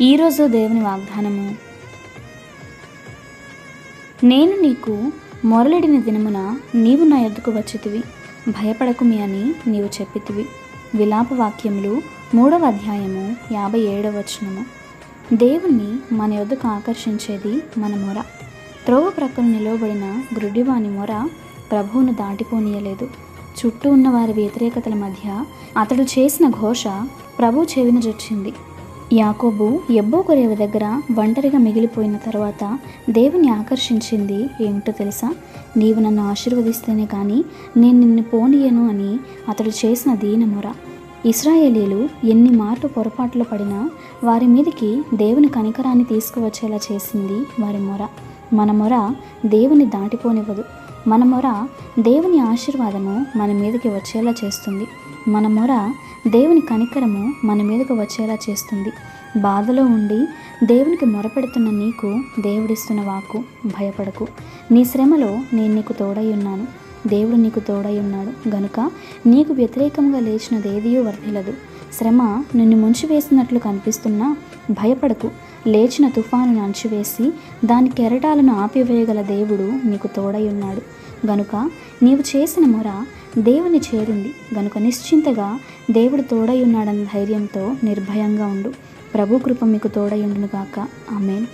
ఈరోజు దేవుని వాగ్దానము. నేను నీకు మొరలిడిన దినమున నీవు నా ఎద్దుకు వచ్చితివి భయపడకుమి అని నీవు చెప్పితివి. విలాప వాక్యములు మూడవ అధ్యాయము యాభై ఏడవ వచనము. దేవుణ్ణి మన యొద్దకు ఆకర్షించేది మన మొర. త్రోవ ప్రక్కన నిలవబడిన గ్రుడ్డివాని మొర ప్రభువును దాటిపోనీయలేదు. చుట్టూ ఉన్న వారి వ్యతిరేకతల మధ్య అతడు చేసిన ఘోష ప్రభు చెవిన జొచ్చింది. యాకోబు ఎబ్బో కొరేవ దగ్గర ఒంటరిగా మిగిలిపోయిన తర్వాత దేవుని ఆకర్షించింది ఏమిటో తెలుసా? నీవు నన్ను ఆశీర్వదిస్తేనే కానీ నేను నిన్ను పోనీయను అని అతడు చేసిన దీనమొర. ఇస్రాయేలీలు ఎన్ని మార్లు పొరపాట్లు పడినా వారి మీదకి దేవుని కనికరాన్ని తీసుకువచ్చేలా చేసింది వారి మొర. మన మొర దేవుని దాటిపోనివ్వదు. మన మొర దేవుని ఆశీర్వాదము మన మీదకి వచ్చేలా చేస్తుంది. మన మొర దేవుని కనికరము మన మీదకు వచ్చేలా చేస్తుంది. బాధలో ఉండి దేవునికి మొరపెడుతున్న నీకు దేవుడిస్తున్న వాకు భయపడకు. నీ శ్రమలో నేను నీకు తోడై ఉన్నాను. దేవుడు నీకు తోడై ఉన్నాడు. గనుక నీకు వ్యతిరేకంగా లేచినది ఏదియో వర్ధిలదు శ్రమ నిన్ను ముంచివేసినట్లు కనిపిస్తున్నా భయపడకు. లేచిన తుఫానును అంచివేసి దాని కెరటాలను ఆపివేయగల దేవుడు నీకు తోడై ఉన్నాడు. గనుక నీవు చేసిన మొర దేవుని చేరింది. గనుక నిశ్చింతగా దేవుడు తోడై ఉన్నాడన్న ధైర్యంతో నిర్భయంగా ఉండు. ప్రభు కృప మీకు తోడై ఉండునుగాక ఆమెన్.